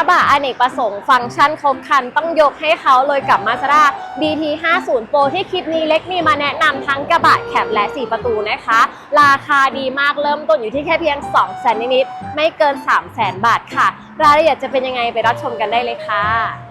ระบะอเนกประสงค์ฟังก์ชันครบคันต้องยกให้เขาเลยกับ Mazda BT 50 Pro ที่คลิปนี้เล็กมีมาแนะนำทั้งกระบะแคปและ 4 ประตูนะคะ ราคาดีมากเริ่มต้นอยู่ที่แค่เพียง2 0 0 0 0 0นิดๆไม่เกิน3 0 0 0 0 0บาทค่ะ รายละเอียดจะเป็นยังไงไปรับชมกันได้เลยค่ะ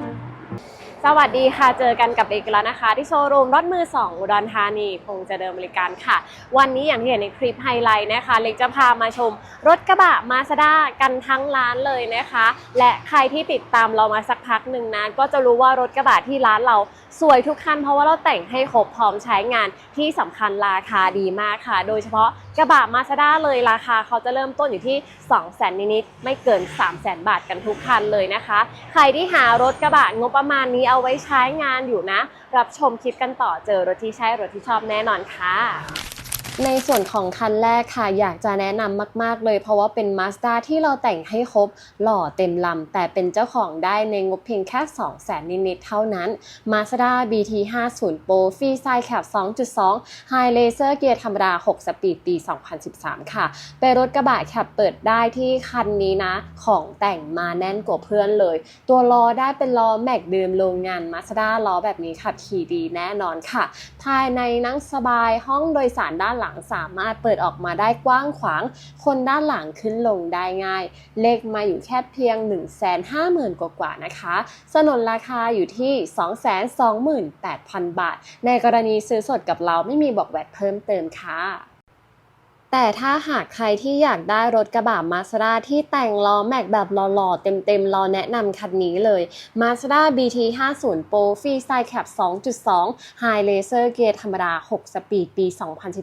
สวัสดีค่ะ เจอกันกับเอกแล้วนะคะ ที่โชว์รูมรถมือ 2 อุดรธานีคงจะเดิมบริการค่ะ วันนี้อย่างที่เห็นในคลิปไฮไลท์นะคะ เล็กจะพามาชมรถกระบะมาสด้ากันทั้งร้านเลยนะคะ และใครที่ติดตามเรามาสักพักหนึ่งนะก็จะรู้ว่ารถกระบะที่ร้านเราสวยทุกคันเพราะว่าเราแต่งให้ครบพร้อมใช้งานที่สำคัญราคาดีมากค่ะ โดยเฉพาะกระบะมาสด้าเลยราคาเขาจะเริ่มต้นอยู่ที่ 2 0 0 0 0 0นิดๆไม่เกิน 3 0 0 0 0 0บาทกันทุกคันเลยนะคะ ใครที่หารถกระบะงบประมาณนี้เอาไว้ใช้งานอยู่นะ รับชมคลิปกันต่อเจอรถที่ใช่รถที่ชอบแน่นอนค่ะ ในส่วนของคันแรกค่ะ อยากจะแนะนำมาก ๆ เลยเพราะว่าเป็น Mazda ที่เราแต่งให้ครบหล่อเต็มลำ แต่เป็นเจ้าของได้ในงบเพียงแค่ 2 0 0 0 0 0นิด ๆ เท่านั้น Mazda BT 50 Pro ฟรีไซด์แคป2.2 High Laser เกียร์ธรรมดา 6 สปีดปี 2013 ค่ะ เป็นรถกระบะแคปเปิดได้ที่คันนี้นะ ของแต่งมาแน่นกว่าเพื่อนเลย ตัวล้อได้เป็นล้อแม็กเดิมโรงงาน Mazda ล้อแบบนี้ขับขี่ดีแน่นอนค่ะ ภายในนั่งสบายห้องโดยสารด้านหลังสามารถเปิดออกมาได้กว้างขวาง คนด้านหลังขึ้นลงได้ง่าย เลขมาอยู่แค่เพียง 1 5 0 0 0 0 กว่าๆนะคะ สนนราคาอยู่ที่ 228,000 บาท ในกรณีซื้อสดกับเราไม่มีบอกแวดเพิ่มเติมค่ะ แต่ถ้าหากใครที่อยากได้รถกระบะมาสด้าที่แต่งล้อแม็กแบบหล่อๆ เต็มๆ รอแนะนำคันนี้เลย Mazda BT 50 Pro ฟรีไซด์แคป2.2 High Laser เกียร์ธรรมดา 6 สปีดปี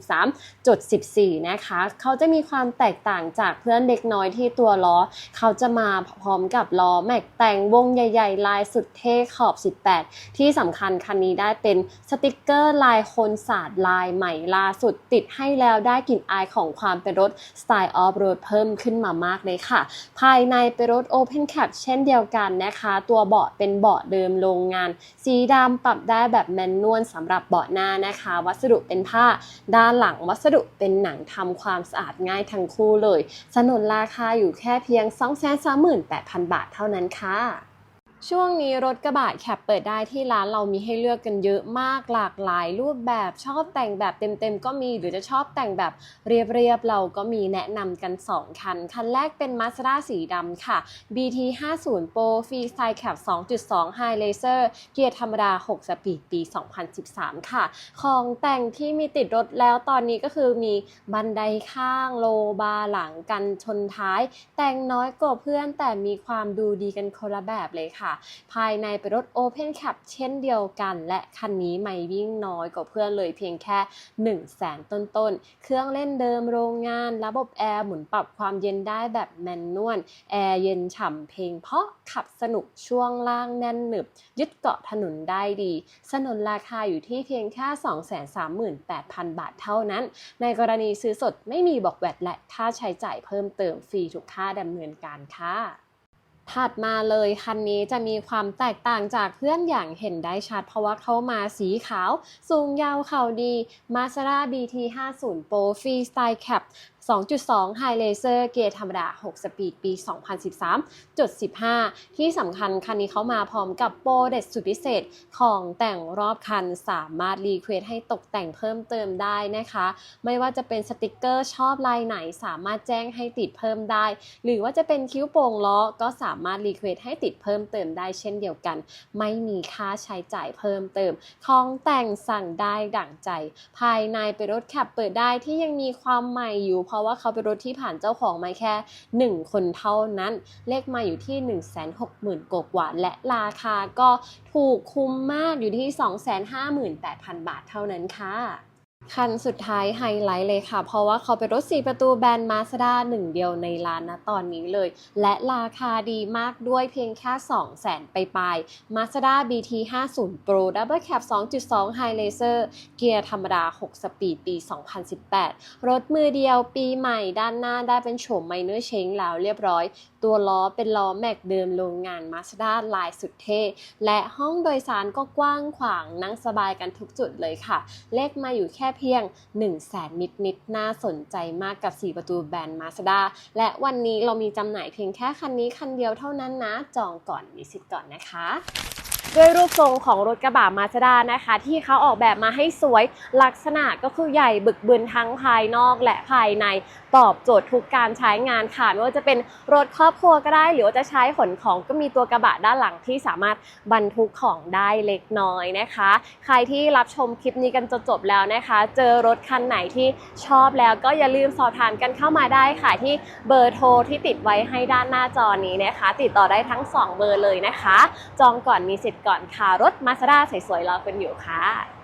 2013จุด14 นะคะ เขาจะมีความแตกต่างจากเพื่อนเด็กน้อยที่ตัวล้อ เขาจะมาพร้อมกับล้อแม็กแต่งวงใหญ่ๆ ลายสุดเท่ขอบ 18 ที่สำคัญคันนี้ได้เป็นสติกเกอร์ลายโคนศาสตร์ลายใหม่ล่าสุดติดให้แล้วได้กลิ่นอายของของความเป็นรถ Style of Road เพิ่มขึ้นมามากเลยค่ะ ภายในเป็นรถ Open Cap เช่นเดียวกันนะคะ ตัวเบาะเป็นเบาะเดิมโรงงาน สีดำปรับได้แบบแมนนวลสำหรับเบาะหน้านะคะ วัสดุเป็นผ้าด้านหลังวัสดุเป็นหนังทำความสะอาดง่ายทั้งคู่เลย สนนราคาอยู่แค่เพียง 238,000 บาทเท่านั้นค่ะ ช่วงนี้รถกระบะแคปเปิดได้ที่ร้านเรามีให้เลือกกันเยอะมากหลากหลายรูปแบบชอบแต่งแบบเต็มๆก็มี หรือจะชอบแต่งแบบเรียบๆเราก็มีแนะนำกัน 2 คัน คันแรกเป็น Mazda สีดำค่ะ BT 50 Pro ฟรีไซด์แคป2.2 High Laser เกียร์ธรรมดา 6 สปีดปี 2013 ค่ะ ของแต่งที่มีติดรถแล้วตอนนี้ก็คือมีบันไดข้างโลบาร์หลังกันชนท้าย แต่งน้อยกว่าเพื่อนแต่มีความดูดีกันคนละแบบเลยค่ะภายในเป็นรถ Open Cap เช่นเดียวกัน และคันนี้ไม่วิ่งน้อยกว่าเพื่อนเลยเพียงแค่ 1 0 0 0 0แสนต้นๆ เครื่องเล่นเดิมโรงงาน ระบบแอร์หมุนปรับความเย็นได้แบบแมนนวล แอร์เย็นฉ่ำเพลงเพราะขับสนุกช่วงล่างแน่นหนึบ ยึดเกาะถนนได้ดี สนนราคาอยู่ที่เพียงแค่238,000 บาทเท่านั้น ในกรณีซื้อสดไม่มีบอกแวดและค่าใช้จ่ายเพิ่มเติมฟรีทุกค่าดำเนินการค่ะ ถัดมาเลยคันนี้จะมีความแตกต่างจากเพื่อนอย่างเห็นได้ชัด เพราะว่าเขามาสีขาว สูงยาวเข่าดี Mazda BT 50 Pro Free Style Cap 2.2 High Laser เกียร์ธรรมดา 6 สปีดปี 2013 จุด 15 ที่สำคัญคันนี้เขามาพร้อมกับโปรเด็ดสุดพิเศษของแต่งรอบคันสามารถรีเควสให้ตกแต่งเพิ่มเติมได้นะคะ ไม่ว่าจะเป็นสติกเกอร์ชอบลายไหนสามารถแจ้งให้ติดเพิ่มได้ หรือว่าจะเป็นคิ้วโป่งล้อก็สามารถรีเควสให้ติดเพิ่มเติมได้เช่นเดียวกัน ไม่มีค่าใช้จ่ายเพิ่มเติม ของแต่งสั่งได้ดั่งใจ ภายในเป็นรถขับเปิดได้ที่ยังมีความใหม่อยู่พราะว่าเขาเป็นรถที่ผ่านเจ้าของมาแค่ 1 คนเท่านั้น เลขมาอยู่ที่ 160,000กว่ากว่าและราคาก็ถูกคุ้มมากอยู่ที่ 258,000 บาทเท่านั้นค่ะ คันสุดท้ายไฮไลท์เลยค่ะ เพราะว่าเขาเป็นรถ 4 ประตูแบรนด์มาสด้าหนึ่งเดียวในร้านนะตอนนี้เลย และราคาดีมากด้วยเพียงแค่ 2 0 0แสนไปปลาย Mazda BT 50 Pro Double Cab 2.2 High Laser เกียร์ธรรมดา 6 สปีดปี 2018 รถมือเดียวปีใหม่ด้านหน้าได้เป็นโฉมไมเนอร์เชงแล้วเรียบร้อย ตัวล้อเป็นล้อแม็กเดิมโรงงาน Mazda ลายสุดเท่ และห้องโดยสารก็กว้างขวางนั่งสบายกันทุกจุดเลยค่ะ เลขมาอยู่แค่เพียง 1 0 0 0 0แสนนิดๆน่าสนใจมากกับ 4 ประตูแบรนด์มาสด้าและวันนี้เรามีจำหน่ายเพียงแค่คันนี้คันเดียวเท่านั้นนะ จองก่อนมีสิทธิ์ก่อนนะคะ ด้วยรูปทรงของรถกระบะมาสด้านะคะ ที่เขาออกแบบมาให้สวยลักษณะก็คือใหญ่บึกบึนทั้งภายนอกและภายในตอบโจทย์ทุกการใช้งานค่ะไม่ว่าจะเป็นรถครอบครัวก็ได้ หรือว่าจะใช้ขนของก็มีตัวกระบะด้านหลังที่สามารถบรรทุกของได้เล็กน้อยนะคะ ใครที่รับชมคลิปนี้กันจนจบแล้วนะคะ เจอรถคันไหนที่ชอบแล้วก็อย่าลืมสอบถามกันเข้ามาได้ค่ะที่เบอร์โทรที่ติดไว้ให้ด้านหน้าจอนี้นะคะ ติดต่อได้ทั้งสองเบอร์เลยนะคะ จองก่อนมีสิทธิ์ก่อนค่ะ รถมาสด้าสวยๆรอกันอยู่ค่ะ